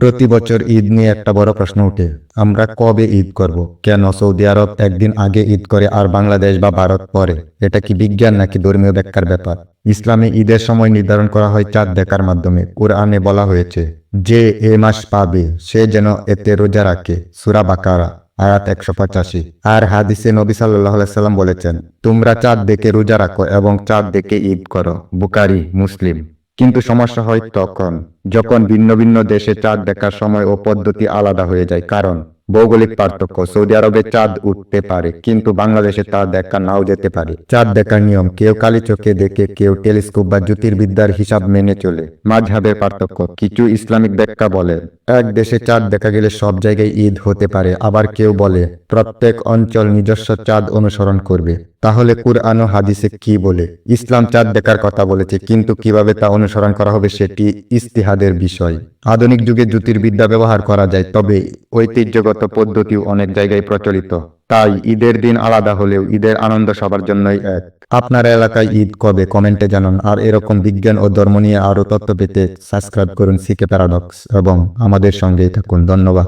প্রতি বছর ঈদ নিয়ে একটা বড় প্রশ্ন উঠে, আমরা কবে ঈদ করব? কেন সৌদি আরব একদিন আগে ঈদ করে আর বাংলাদেশ বা ভারত পরে? এটা কি বিজ্ঞান নাকি ধর্মীয় ব্যাখ্যার ব্যাপার? ইসলামে ঈদের সময় নির্ধারণ করা হয় চাঁদ দেখার মাধ্যমে। কোরআনে বলা হয়েছে, যে এ মাস পাবে, সে যেন এতে রোজা রাখে। সুরা বাকারা, আয়াত একশো পঁচাশি। আর হাদিসে নবী সাল্লাম বলেছেন, তোমরা চাঁদ দেখে রোজা রাখো এবং চাঁদ দেখে ঈদ করো। বুকারি মুসলিম। কিন্তু সমস্যা হয় তখন, যখন ভিন্ন ভিন্ন দেশে চাঁদ দেখার সময় ও পদ্ধতি আলাদা হয়ে যায়। কারণ ভৌগোলিক পার্থক্য সৌদি আরবে চাঁদ উঠতে পারে, কিন্তু বাংলাদেশে তা দেখা নাও যেতে পারে। চাঁদ দেখার নিয়ম, কেউ কালি চোখে দেখে, কেউ টেলিস্কোপ বা জ্যোতির্বিদ্যার হিসাব মেনে চলে। মাঝহাবের পার্থক্য, কিছু ইসলামিক ব্যাখ্যা বলে, এক দেশে চাঁদ দেখা গেলে সব জায়গায় ঈদ হতে পারে, আবার কেউ বলে, প্রত্যেক অঞ্চল নিজস্ব চাঁদ অনুসরণ করবে। তাহলে কুরআন ও হাদিসে কি বলে? ইসলাম চাঁদ দেখার কথা বলেছে, কিন্তু কীভাবে তা অনুসরণ করা হবে সেটি ইস্তিহাদের বিষয়। আধুনিক যুগে জ্যোতির্বিদ্যা ব্যবহার করা যায়, তবে ঐতিহ্যগত পদ্ধতিও অনেক জায়গায় প্রচলিত। তাই ঈদের দিন আলাদা হলেও ঈদের আনন্দ সবার জন্যই এক। আপনার এলাকায় ঈদ কবে? কমেন্টে জানান। আর এরকম বিজ্ঞান ও ধর্ম নিয়ে আরও তথ্য পেতে সাবস্ক্রাইব করুন সিকে প্যারাডক্স এবং আমাদের সঙ্গেই থাকুন। ধন্যবাদ।